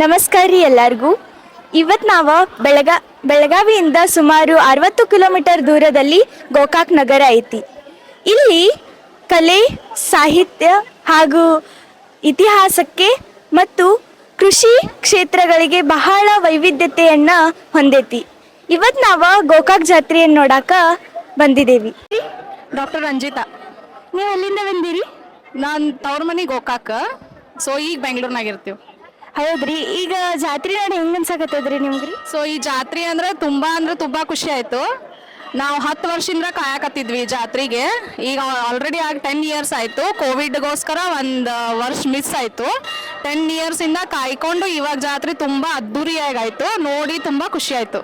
ನಮಸ್ಕಾರ ರೀ ಎಲ್ಲರಿಗೂ. ಇವತ್ತು ನಾವು ಬೆಳಗ ಬೆಳಗಾವಿಯಿಂದ ಸುಮಾರು ಅರವತ್ತು ಕಿಲೋಮೀಟರ್ ದೂರದಲ್ಲಿ ಗೋಕಾಕ್ ನಗರ ಐತಿ. ಇಲ್ಲಿ ಕಲೆ ಸಾಹಿತ್ಯ ಹಾಗೂ ಇತಿಹಾಸಕ್ಕೆ ಮತ್ತು ಕೃಷಿ ಕ್ಷೇತ್ರಗಳಿಗೆ ಬಹಳ ವೈವಿಧ್ಯತೆಯನ್ನು ಹೊಂದೈತಿ. ಇವತ್ತು ನಾವು ಗೋಕಾಕ್ ಜಾತ್ರೆಯನ್ನು ನೋಡಾಕ ಬಂದಿದ್ದೇವೆ ಡಾಕ್ಟರ್ ರಂಜಿತಾ ನೀವು ಎಲ್ಲಿಂದ ಬಂದಿರಿ? ನಾನು ತವ್ರ ಮನೆ ಗೋಕಾಕ. ಸೊ ಈಗ ಬೆಂಗಳೂರಿನಾಗ ಇರ್ತೀವಿ. ಹೌದ್ರಿ ಈಗ ಜಾತ್ರೆ ನೋಡಿ ಹೆಂಗ್ ಅನ್ಸಕತ್ತದ್ರಿ ನಿಮ್ಗ್ರಿ? ಸೊ ಈ ಜಾತ್ರೆ ಅಂದ್ರೆ ತುಂಬಾ ಅಂದ್ರೆ ತುಂಬಾ ಖುಷಿ ಆಯ್ತು. ನಾವು ಹತ್ತು ವರ್ಷದಿಂದ ಕಾಯಕತ್ತಿದ್ವಿ ಜಾತ್ರೆಗೆ. ಈಗ ಆಲ್ರೆಡಿ ಆಗ ಟೆನ್ ಇಯರ್ಸ್ ಆಯ್ತು. ಕೋವಿಡ್ಗೋಸ್ಕರ ಒಂದು ವರ್ಷ ಮಿಸ್ ಆಯ್ತು. ಟೆನ್ ಇಯರ್ಸಿಂದ ಕಾಯ್ಕೊಂಡು ಇವಾಗ ಜಾತ್ರೆ ತುಂಬಾ ಅದ್ದೂರಿಯಾಗಿ ಆಯ್ತು ನೋಡಿ ತುಂಬಾ ಖುಷಿ ಆಯ್ತು.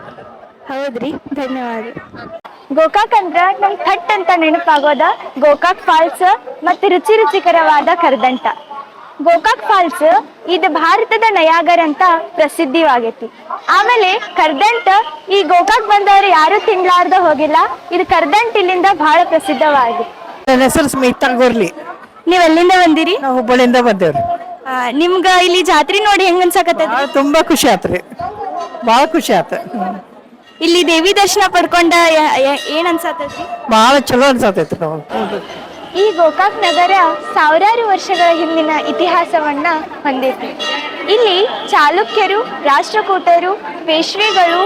ಹೌದ್ರಿ ಧನ್ಯವಾದ. ಗೋಕಾಕ್ ಅಂದ್ರ ನಮ್ ಥಟ್ ಅಂತ ನೆನಪಾಗೋದ. ಗೋಕಾಕ್ ಫಾಲ್ಸ್ ಮತ್ತೆ ರುಚಿ ರುಚಿಕರವಾದ ಕರ್ದಂಟ. ಗೋಕಾಕ್ ಫಾಲ್ಸ್ ಇದು ಭಾರತದ ನಯಾಗರ್ ಅಂತ ಪ್ರಸಿದ್ಧಿವಾಗೈತಿ ಆಮೇಲೆ ಕರ್ದಂಟ ಈ ಗೋಕಾಕ್ ಬಂದವರು ಯಾರು ತಿನ್ಲಾರ್ದ ಹೋಗಿಲ್ಲ. ಇದು ಕರ್ದಂಟ್ ಇಲ್ಲಿಂದ ಬಹಳ ಪ್ರಸಿದ್ಧವಾಗಿದೆ. ನನ್ನ ಹೆಸರು ಸ್ಮಿತಾ ಗೋರ್ಲಿ. ನೀವ್ ಎಲ್ಲಿಂದ ಬಂದಿರಿ? ನಾವು ಹುಬ್ಬಳ್ಳಿಯಿಂದ ಬಂದೇವ್ರಿ. ಆ, ನಿಮ್ಗ ಇಲ್ಲಿ ಜಾತ್ರೆ ನೋಡಿ ಹೆಂಗ್ ಅನ್ಸಕತ್ತದ ಭಾಳ ತುಂಬಾ ಖುಷಿ ಆತ್ರಿ. ಬಹಳ ಖುಷಿ ಆತ. ಇಲ್ಲಿ ದೇವಿ ದರ್ಶನ ಪಡ್ಕೊಂಡ ಯ- ಯ- ಏನ್ ಅನ್ಸತ್ತದ್ರಿ ಭಾಳ ಚಲೋ ಅನ್ಸತೈತಿ ಈ ಗೋಕಾಕ್ ನಗರ ಸಾವಿರಾರು ವರ್ಷಗಳ ಹಿಂದಿನ ಇತಿಹಾಸವನ್ನ ಹೊಂದಿತ್ತು ಇಲ್ಲಿ ಚಾಲುಕ್ಯರು ರಾಷ್ಟ್ರಕೂಟರು ಪೇಶ್ವೆಗಳು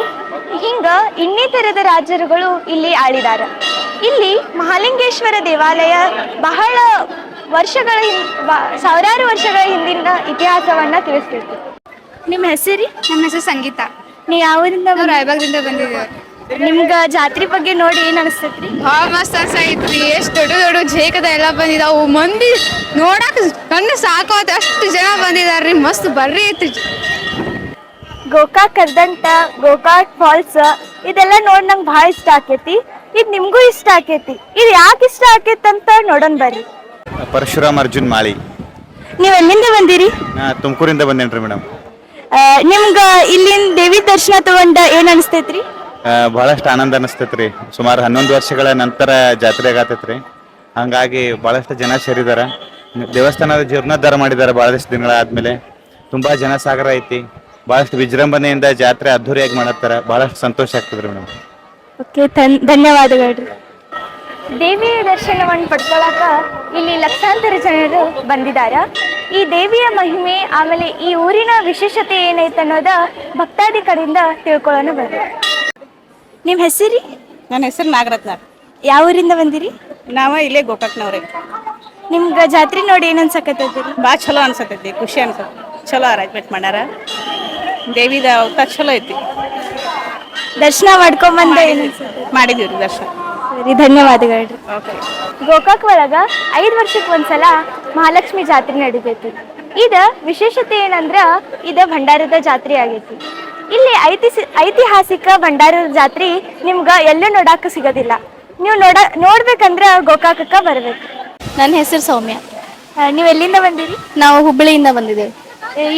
ಹಿಂಗ ಇನ್ನಿತರದ ರಾಜರುಗಳು ಇಲ್ಲಿ ಆಳಿದಾರ. ಇಲ್ಲಿ ಮಹಾಲಿಂಗೇಶ್ವರ ದೇವಾಲಯ ಬಹಳ ವರ್ಷಗಳ ಸಾವಿರಾರು ವರ್ಷಗಳ ಹಿಂದಿನ ಇತಿಹಾಸವನ್ನ ತಿಳಿಸ್ತಿರ್ತೀವಿ ನಿಮ್ಮ ಹೆಸರಿ? ನಮ್ಮ ಹೆಸರು ಸಂಗೀತ. ನೀವು ಯಾವೂರಿಂದ ನಾವು ರಾಯಬಾಗದಿಂದ ಬಂದಿದ್ದೇವೆ. ನಿಮ್ಗ ಜಾತ್ರೆ ಬಗ್ಗೆ ನೋಡಿ ಏನ್ ಅನಿಸ್ತೈತ್ರಿ? ಭಾಳ ಮಸ್ತ್ ಅನ್ಸೈತ್ರಿ ಎಷ್ಟು ದೊಡ್ಡ ದೊಡ್ಡ ಜೇಕದ ಎಲ್ಲಾ ಬಂದಿದಾವು. ಮಂದಿ ನೋಡಕ್ ಕಣ್ಣು ಸಾಕೋತ ಅಷ್ಟು ಜನ ಬಂದಿದಾರ್ರಿ. ಮಸ್ತ್ ಬರ್ರಿ ಐತ್ರಿ. ಗೋಕಾಕ್ ಕರ್ದಂಟ ಗೋಕಾಕ್ ಫಾಲ್ಸ್ ಇದೆಲ್ಲ ನೋಡ್ ನಂಗೆ ಭಾಳ ಇಷ್ಟ ಆಕೈತಿ. ಇದು ನಿಮ್ಗೂ ಇಷ್ಟ ಆಕೇತಿ. ಇದು ಯಾಕೆ ಇಷ್ಟ ಆಕೈತಿ ಅಂತ ನೋಡೋಣ ಬರ್ರಿ. ಪರಶುರಾಮ್ ಅರ್ಜುನ್ ಮಾಳಿ. ನೀವು ಎಲ್ಲಿಂದ ಬಂದಿರಿ? ನಾ ತುಮಕೂರಿಂದ ಬಂದೇನ್ರಿ ಮೇಡಮ್. ಆ, ನಿಮ್ಗ ಇಲ್ಲಿನ ದೇವಿ ದರ್ಶನ ತಗೊಂಡ ಏನ್ ಅನಿಸ್ತೈತ್ರಿ? ಬಹಳಷ್ಟು ಆನಂದ ಅನಿಸ್ತೈತ್ರಿ. ಸುಮಾರು ಹನ್ನೊಂದು ವರ್ಷಗಳ ನಂತರ ಜಾತ್ರೆ ಆಗತೈತ್ರಿ ಹಂಗಾಗಿ ಬಹಳಷ್ಟು ಜನ ಸೇರಿದ್ದಾರೆ ದೇವಸ್ಥಾನದ ಜೀರ್ಣೋದ್ಧಾರ ಮಾಡಿದ್ದಾರೆ ಬಹಳಷ್ಟು ತುಂಬ ಜನ ಜನಸಾಗರ ಐತಿ. ಬಹಳಷ್ಟು ವಿಜೃಂಭಣೆಯಿಂದ ಜಾತ್ರೆ ಅದ್ಧೂರಿಯಾಗಿ ಮಾಡತ್ತಾರ. ಬಹಳಷ್ಟು ಸಂತೋಷ ಆಗ್ತದ್ರಿ ಮೇಡಮ್. ಓಕೆ ಧನ್ಯವಾದಗಳು. ದೇವಿಯ ದರ್ಶನವನ್ನು ಪಡ್ಕೊಳಕ ಇಲ್ಲಿ ಲಕ್ಷಾಂತರ ಜನರು ಬಂದಿದ್ದಾರೆ ಈ ದೇವಿಯ ಮಹಿಮೆ ಆಮೇಲೆ ಈ ಊರಿನ ವಿಶೇಷತೆ ಏನೈತೆ ಅನ್ನೋದ ಕಡೆಯಿಂದ ತಿಳ್ಕೊಳ್ಳೋಣ ಬರ್ರಿ ನಿಮ್ಮ ಹೆಸರಿ? ನನ್ನ ಹೆಸರು ನಾಗರತ್ನ ಯಾವ ಊರಿಂದ ಬಂದಿರಿ? ನಾವ ಇಲ್ಲೇ ಗೋಕಾಕ್ನವ್ರೆ. ನಿಮ್ಗೆ ಜಾತ್ರೆ ನೋಡಿ ಏನು ಅನ್ಸಕತ್ತೈತಿ ಭಾಳ ಚಲೋ ಅನ್ಸತೈತಿ ಖುಷಿ ಅನ್ಸತ್ತೆ ಚಲೋ ಅರೇಂಜ್ಮೆಂಟ್ ಮಾಡ್ಯಾರ. ದೇವಿದ ಅವತಾರ ಚಲೋ ಐತಿ. ದರ್ಶನ ಮಾಡ್ಕೊಂಬಂದ ಏನು ಮಾಡಿದೀವಿ ರೀ ದರ್ಶನ. ಸರಿ ಧನ್ಯವಾದಗಳ್ರಿ ಓಕೆ. ಗೋಕಾಕ್ ಒಳಗ ಐದು ವರ್ಷಕ್ಕೆ ಒಂದ್ಸಲ ಮಹಾಲಕ್ಷ್ಮಿ ಜಾತ್ರೆ ನಡಿತೈತಿ. ಇದ ವಿಶೇಷತೆ ಏನಂದ್ರ ಇದ ಭಂಡಾರದ ಜಾತ್ರೆ ಆಗೈತಿ. ಇಲ್ಲಿ ಐತಿಸಿ ಐತಿಹಾಸಿಕ ಭಂಡಾರದ ಜಾತ್ರೆ ನಿಮ್ಗೆ ಎಲ್ಲೂ ನೋಡಾಕ ಸಿಗೋದಿಲ್ಲ. ನೀವು ನೋಡ ನೋಡ್ಬೇಕಂದ್ರೆ ಗೋಕಾಕಕ್ಕ ಬರಬೇಕು. ನನ್ನ ಹೆಸರು ಸೌಮ್ಯ. ನೀವು ಎಲ್ಲಿಂದ ಬಂದಿರಿ? ನಾವು ಹುಬ್ಬಳ್ಳಿಯಿಂದ ಬಂದಿದ್ದೇವೆ.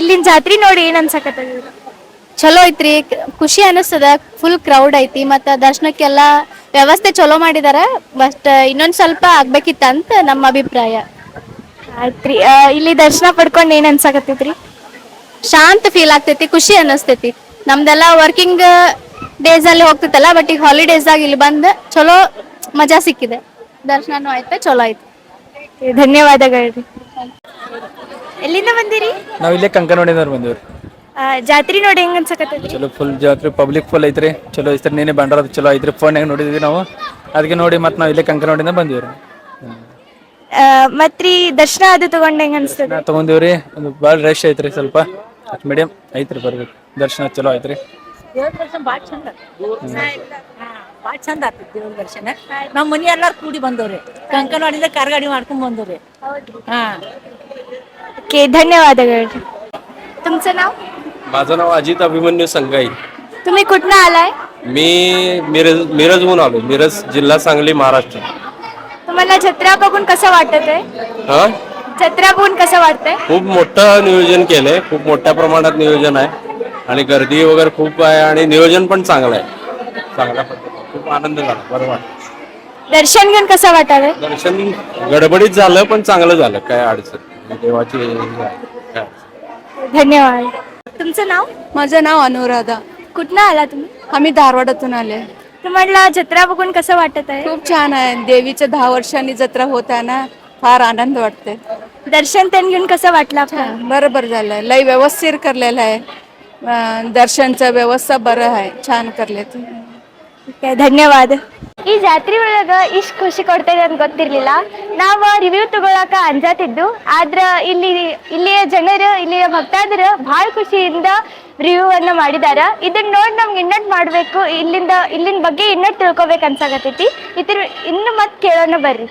ಇಲ್ಲಿನ ಜಾತ್ರೆ ನೋಡಿ ಏನ್ ಅನ್ಸಕತ್ತದ ಚಲೋ ಐತ್ರಿ ಖುಷಿ ಅನಿಸ್ತದ ಫುಲ್ ಕ್ರೌಡ್ ಐತಿ ಮತ್ತು ದರ್ಶನಕ್ಕೆಲ್ಲ ವ್ಯವಸ್ಥೆ ಚಲೋ ಮಾಡಿದಾರ ಬಟ್ ಇನ್ನೊಂದು ಸ್ವಲ್ಪ ಆಗ್ಬೇಕಿತ್ತ ಅಂತ ನಮ್ಮ ಅಭಿಪ್ರಾಯ. ಆಯ್ತ್ರಿ ಇಲ್ಲಿ ದರ್ಶನ ಪಡ್ಕೊಂಡು ಏನ್ ಅನ್ಸಕತ್ತೈತ್ರಿ? ಶಾಂತ ಫೀಲ್ ಆಗ್ತೈತಿ ಖುಷಿ ಅನ್ನಿಸ್ತೈತಿ ನಮ್ದೆಲ್ಲ ವರ್ಕಿಂಗ್ ಡೇಸ್ ಅಲ್ಲಿ ಹೋಗ್ತಿತ್ತಲ್ಲ ಬಟ್ ಈಗ ಹಾಲಿಡೇಸ್ದಾಗ ಇಲ್ಲಿ ಬಂದು ಚಲೋ ಮಜಾ ಸಿಕ್ಕಿದೆ. ದರ್ಶನನೂ ಆಯ್ತು ಚಲೋ ಆಯ್ತು. ಧನ್ಯವಾದಗಳು ಎಲ್ಲಿಂದ ಬಂದಿರಿ? ನಾವು ಇಲ್ಲೇ ಕಂಕನವಾಡಿದವ್ರು ಬಂದಿವ್ರಿ. ಆ, ಜಾತ್ರೆ ನೋಡಿ ಹೆಂಗ ಅನ್ಸಕತ್ತೆ ಚಲೋ ಫುಲ್ ಜಾತ್ರೆ ಪಬ್ಲಿಕ್ ಫುಲ್ ಐತ್ರಿ. ಚಲೋ ಐತ್ರಿ ನೀನೆ ಬಂಡಾರ ಚಲೋ ಐತ್ರಿ. ಫೋನ್ಯಾಗ ನೋಡಿದ್ವಿ ನಾವು. ಅದಕ್ಕೆ ನೋಡಿ ಮತ್ತೆ ನಾವು ಇಲ್ಲೇ ಕಂಕನವಾಡಿಂದ ಬಂದಿವ್ರಿ. ಆ, ಮತ್ರಿ ದರ್ಶನ ಅದು ತಗೊಂಡ್ ಹೆಂಗ ಅನ್ಸ್ತದ ತಗೊಂಡಿವ್ರಿ. ಒಂದು ಭಾಳ ರಶ್ ಐತ್ರಿ ಸ್ವಲ್ಪ. ಮೀಡಿಯಂ ಐತ್ರಿ ಬರ್ಬೇಕು. ದರ್ಶನ ಚಲೋ ಐತ್ರಿ ಭಾಳ ಚಂದ ಭಾಳ ಚಂದ ಆಗ್ತೈತಿ ದೇವ್ರ ದರ್ಶನ ನಮ್ಮ ಮನಿ ಎಲ್ಲಾರು ಕೂಡಿ ಬಂದವ್ರಿ ಕಂಕನವಾಡಿಂದ ಕಾರ್ಗಾಡಿ ಮಾಡ್ಕೊಂಡ್ ಬಂದವ್ರಿ ಹಾ ओके धन्यवाद तुमचं नाव माझं नाव अजित अभिमन्यू संगाई तुम्ही कुठनं आलाय मी मिरज मिरजहून आलो मिरज जिल्हा सांगली महाराष्ट्र तुम्हाला जत्रा बघून कसं वाटत आहे हा जत्रा बघून कसं वाटतंय खूप मोठं नियोजन केलंय खूप मोठ्या प्रमाणात नियोजन आहे आणि गर्दी वगैरे खूप आहे आणि नियोजन पण चांगलं आहे. चांगल्या पद्धतीने. खूप आनंद झाला. बरं वाटलं. दर्शन घेऊन कसं वाटावं? दर्शन गडबडीत झालं पण चांगलं झालं. काय अडचण नाही. देवाची हे आहे, काय अडचण नाही. धन्यवाद. तुमचं नाव? माझं नाव अनुराधा. कुठनं आला तुम्ही? आम्ही धारवाडातून आले. तुम्हाला जत्रा बघून कसं वाटत आहे? खूप छान आहे. देवीच्या दहा वर्षांनी जत्रा होत आहे ना फार आनंद वाटते दर्शन त्यांनी घेऊन कसं वाटलं आपल्याला? बरोबर झालं. लय व्यवस्थित करलेलं आहे. दर्शनचं व्यवस्था बरं आहे छान करले ಓಕೆ ಧನ್ಯವಾದ ಈ ಜಾತ್ರೆ ಒಳಗ ಇಷ್ಟು ಖುಷಿ ಕೊಡ್ತೈತೆ ಅಂತ ಗೊತ್ತಿರ್ಲಿಲ್ಲ ನಾವು ರಿವ್ಯೂ ತಗೊಳಕ ಅಂಜಾತಿದ್ದು ಆದ್ರ ಇಲ್ಲಿ ಇಲ್ಲಿಯ ಜನರು ಇಲ್ಲಿಯ ಭಕ್ತಾದರು ಬಹಳ ಖುಷಿಯಿಂದ ರಿವ್ಯೂ ಅನ್ನ ಮಾಡಿದಾರ ಇದನ್ನ ನೋಡಿ ನಮ್ಗೆ ಇನ್ನಟ್ ಮಾಡ್ಬೇಕು ಇಲ್ಲಿಂದ ಇಲ್ಲಿನ ಬಗ್ಗೆ ಇನ್ನಟ್ ತಿಳ್ಕೊಬೇಕು ಅನ್ಸಾಕತ್ತೈತಿ ಇದ್ರ ಇನ್ನು ಮತ್ ಕೇಳೋಣ ಬರ್ರಿ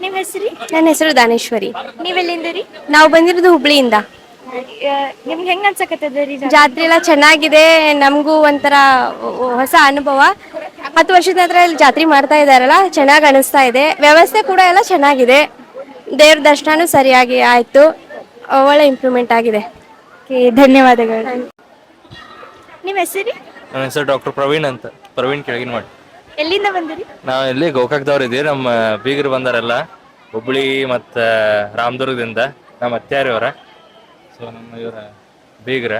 ನಿಮ್ಮ ಹೆಸರಿ ನನ್ನ ಹೆಸರು ದಾನೇಶ್ವರಿ ನೀವೆಲ್ಲಿಂದ ರೀ ನಾವು ಬಂದಿರೋದು ಹುಬ್ಳಿಯಿಂದ ನಿಮ್ಗೆ ಹೆಂಗ್ ಅನ್ಸಕತ್ತದ ರೀ ಜಾತ್ರೆ? ಎಲ್ಲ ಚೆನ್ನಾಗಿದೆ. ನಮಗೂ ಒಂಥರ ಹೊಸ ಅನುಭವ. ಹತ್ತು ವರ್ಷದ ನಂತರ ಇಲ್ಲಿ ಜಾತ್ರೆ ಮಾಡ್ತಾ ಇದಾರಲ್ಲ ಚೆನ್ನಾಗಿ ಅನಿಸ್ತಾ ಇದೆ. ವ್ಯವಸ್ಥೆ ಕೂಡ ಎಲ್ಲ ಚೆನ್ನಾಗಿದೆ. ದೇವ್ರ ದರ್ಶನನೂ ಸರಿಯಾಗಿ ಆಯ್ತು. ಒಳ್ಳೆ ಇಂಪ್ರೂವ್ಮೆಂಟ್ ಆಗಿದೆ. ಧನ್ಯವಾದಗಳು. ನಿಮ್ಮ ಹೆಸರಿ? ನನ್ನ ಹೆಸರು ಡಾಕ್ಟರ್ ಪ್ರವೀಣ್ ಅಂತ. ಪ್ರವೀಣ್ ಕೆಳಗಿನ ಮಾಡಿ ಎಲ್ಲಿಂದ ಬಂದಿರಿ? ನಾವು ಇಲ್ಲಿ ಗೋಕಾಕ್ದವ್ರು ಇದೀವಿ. ನಮ್ಮ ಬೀಗರು ಬಂದಾರೆಲ್ಲ ಹುಬ್ಳಿ ಮತ್ತು ರಾಮದುರ್ಗದಿಂದ. ನಮ್ಮ ಅತ್ಯಾರಿ ಅವರ ಸೊ ನಮ್ಮ ಇವರ ಬೀಗ್ರ.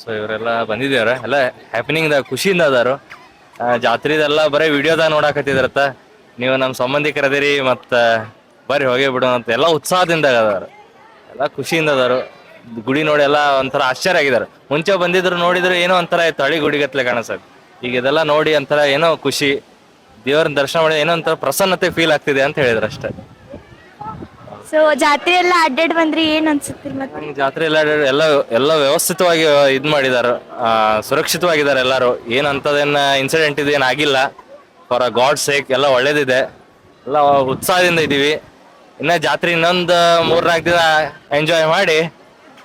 ಸೊ ಇವರೆಲ್ಲ ಬಂದಿದ್ದೇವ್ರ ಎಲ್ಲ ಹ್ಯಾಪನಿಂಗ್ ಖುಷಿಯಿಂದ ಅದಾರು ಜಾತ್ರೆದೆಲ್ಲ ಬರೀ ವಿಡಿಯೋದಾಗ ನೋಡಾಕತ್ತಿದ್ರತ್ತ. ನೀವು ನಮ್ಮ ಸಂಬಂಧಿಕರದಿರಿ ಮತ್ತು ಬರ್ರಿ ಹೋಗೇ ಬಿಡೋಣ ಅಂತ ಎಲ್ಲ ಉತ್ಸಾಹದಿಂದ ಅದಾರ ಎಲ್ಲ ಖುಷಿಯಿಂದ ಅದಾರು ಗುಡಿ ನೋಡಿ ಎಲ್ಲ ಒಂಥರ ಆಶ್ಚರ್ಯ ಆಗಿದ್ದಾರೆ. ಮುಂಚೆ ಬಂದಿದ್ರು, ನೋಡಿದ್ರು ಏನೋ ಒಂಥರ ಇತ್ತು ಹಳಿ ಗುಡಿಗತ್ಲೆ ಕಾಣಿಸೋದು. ಈಗ ಇದೆಲ್ಲ ನೋಡಿ ಒಂಥರ ಏನೋ ಖುಷಿ. ದೇವರ ದರ್ಶನ ಮಾಡಿ ಏನೋ ಒಂಥರ ಪ್ರಸನ್ನತೆ ಫೀಲ್ ಆಗ್ತಿದೆ ಅಂತ ಹೇಳಿದ್ರು ಅಷ್ಟೇ. ಸೊ ಜಾತ್ರೆ ಎಲ್ಲ ಅಡ್ಡಾಡ್ ಬಂದ್ರಿ ಏನ್ ಅನ್ಸುತ್ತೆ ಮತ್ತೆ? ಜಾತ್ರೆ ಎಲ್ಲ ಎಲ್ಲ ಎಲ್ಲ ವ್ಯವಸ್ಥಿತವಾಗಿ ಇದ್ ಮಾಡಿದಾರೆ. ಸುರಕ್ಷಿತವಾಗಿದ್ದಾರೆ ಎಲ್ಲರೂ. ಏನ್ ಅಂತದೇನ ಇನ್ಸಿಡೆಂಟ್ ಇದೇನ್ ಆಗಿಲ್ಲ. ಫಾರ್ ಗಾಡ್ ಸೇಕ್ ಎಲ್ಲ ಒಳ್ಳೇದಿದೆ. ಎಲ್ಲ ಉತ್ಸಾಹದಿಂದ ಇದೀವಿ. ಇನ್ನ ಜಾತ್ರೆ ಇನ್ನೊಂದು ಮೂರ್ನಾಲ್ಕು ದಿನ ಎಂಜಾಯ್ ಮಾಡಿ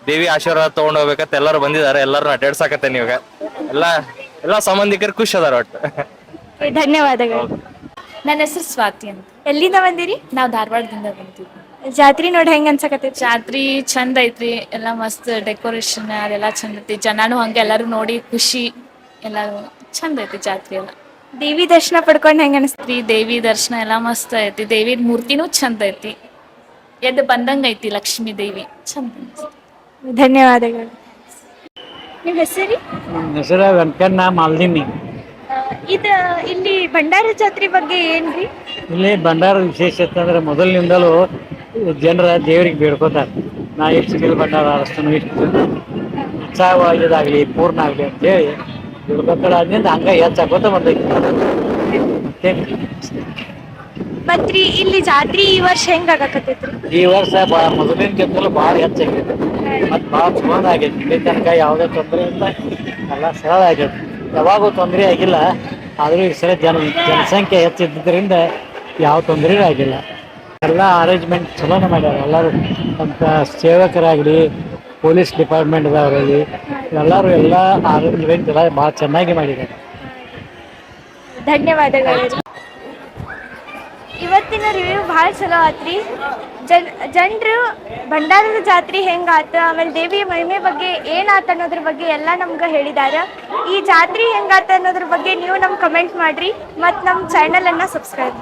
ದೇವಿ ಆಶೀರ್ವಾದ ತಗೊಂಡ್ ಹೋಗ್ಬೇಕಂತ ಎಲ್ಲರೂ ಬಂದಿದ್ದಾರೆ. ಎಲ್ಲರೂ ಅಡ್ಡಾಡ್ಸಾಕತ್ತೇನೆ ಇವಾಗ ಎಲ್ಲ ಎಲ್ಲ ಸಂಬಂಧಿಕರು ಖುಷಿ ಅದಾರ ಒಟ್ಟು. ಧನ್ಯವಾದಗಳು. ನನ್ನ ಹೆಸರು ಸ್ವಾತಿ ಅಂತ. ಎಲ್ಲಿಂದ ಬಂದಿರಿ? ನಾವು ಧಾರವಾಡದಿಂದ ಬಂದಿದ್ವಿ ಜಾತ್ರೆ ನೋಡಿ ಹೆಂಗ ಅನ್ಸಕತ್ತೈತಿ ಜಾತ್ರಿ ಚಂದ ಐತ್ರಿ ಎಲ್ಲ ಮಸ್ತ್ ಡೆಕೋರೇಷನ್ ಅದೆಲ್ಲ ಚಂದ ಐತಿ. ಜನಾನು ಹಂಗೆ ಎಲ್ಲಾರು ನೋಡಿ ಖುಷಿ ಎಲ್ಲಾರು ಚಂದ ಐತಿ ಜಾತ್ರಿ ಎಲ್ಲ. ದೇವಿ ದರ್ಶನ ಪಡ್ಕೊಂಡ್ ಹೆಂಗ ಅನಿಸ್ತ್ರಿ ದೇವಿ ದರ್ಶನ ಎಲ್ಲ ಮಸ್ತ್ ಐತಿ ದೇವಿ ಮೂರ್ತಿನೂ ಚಂದ ಐತಿ. ಎದ್ದು ಬಂದಂಗ ಐತಿ ಲಕ್ಷ್ಮೀ ದೇವಿ ಚಂದ ಐತಿ ಧನ್ಯವಾದಗಳು. ನಿಮ್ಮ ಹೆಸರಿ ನಮ್ಮ ಹೆಸರು ವೆಂಕಣ್ಣ ಮಾಲ್ದಿನಿ. ಇದ ಇಲ್ಲಿ ಭಂಡಾರ ಜಾತ್ರೆ ಬಗ್ಗೆ ಏನ್ರಿ? ಇಲ್ಲಿ ಭಂಡಾರ ವಿಶೇಷತೆ ಅಂದ್ರೆ ಮೊದಲಿನಿಂದಲೂ ಜನರ ದೇವರಿಗೆ ಬೇಡ್ಕೋತಾರೆ. ನಾ ಎಷ್ಟು ಗಿಲ್ ಭಂಡಾರ ಅರಸ್ತನು ಇಷ್ಟು ಉತ್ಸಾಹವಾಗಿದ್ದಾಗಲಿ ಪೂರ್ಣ ಆಗಲಿ ಅಂತೇಳಿ ಬೇಡ್ಕೋತಾರೆ ಅದರಿಂದ ಹಂಗ ಹೆಚ್ಚಾಕೋತ ಬಂದೈತಿ. ಮತ್ರಿ ಇಲ್ಲಿ ಜಾತ್ರೆ ಈ ವರ್ಷ ಹೆಂಗ ಆಗಾಕತ್ತೈತ್ರಿ? ಈ ವರ್ಷ ಬಾ ಮೊದಲಿನಕ್ಕಿಂತಲೂ ಭಾಳ ಹೆಚ್ಚಾಗೈತೆ ಮತ್ತು ಭಾಳ ಚಲೋ ಆಗೈತಿ. ಇಲ್ಲಿ ತನಕ ಯಾವುದೇ ತೊಂದರೆ ಇಲ್ಲ. ಎಲ್ಲ ಸರಳ ಆಗೈತೆ. ಯಾವಾಗೂ ತೊಂದರೆ ಆಗಿಲ್ಲ. ಆದರೂ ಈ ಸಲ ಜನ ಜನಸಂಖ್ಯೆ ಹೆಚ್ಚಿದ್ದರಿಂದ ಯಾವ ತೊಂದರೆನೂ ಆಗಿಲ್ಲ. ಎಲ್ಲ ಅರೇಂಜ್ಮೆಂಟ್ ಚಲೋನೇ ಮಾಡ್ಯಾರ ಎಲ್ಲರೂ. ಅಂತ ಸೇವಕರಾಗಲಿ ಪೊಲೀಸ್ ಡಿಪಾರ್ಟ್ಮೆಂಟ್ದವರಲ್ಲಿ ಎಲ್ಲರೂ ಎಲ್ಲ ಅರೇಂಜ್ಮೆಂಟ್ ಎಲ್ಲ ಭಾಳ ಚೆನ್ನಾಗಿ ಮಾಡಿದ್ದಾರೆ ಧನ್ಯವಾದಗಳು. ಇವತ್ತಿನ ರಿವ್ಯೂ ಭಾಳ ಚಲೋ ಆತ್ರಿ. ಜನ್, ಜನರು ಭಂಡಾರದ ಜಾತ್ರೆ ಹೆಂಗಾತು ಆಮೇಲೆ ದೇವಿಯ ಮಹಿಮೆ ಬಗ್ಗೆ ಏನಾತ ಅನ್ನೋದ್ರ ಬಗ್ಗೆ ಎಲ್ಲ ನಮ್ಗೆ ಹೇಳಿದಾರ. ಈ ಜಾತ್ರೆ ಹೆಂಗಾತ ಅನ್ನೋದ್ರ ಬಗ್ಗೆ ನೀವು ನಮ್ಗೆ ಕಮೆಂಟ್ ಮಾಡ್ರಿ. ಮತ್ತು ನಮ್ಮ ಚಾನಲನ್ನು ಸಬ್ಸ್ಕ್ರೈಬ್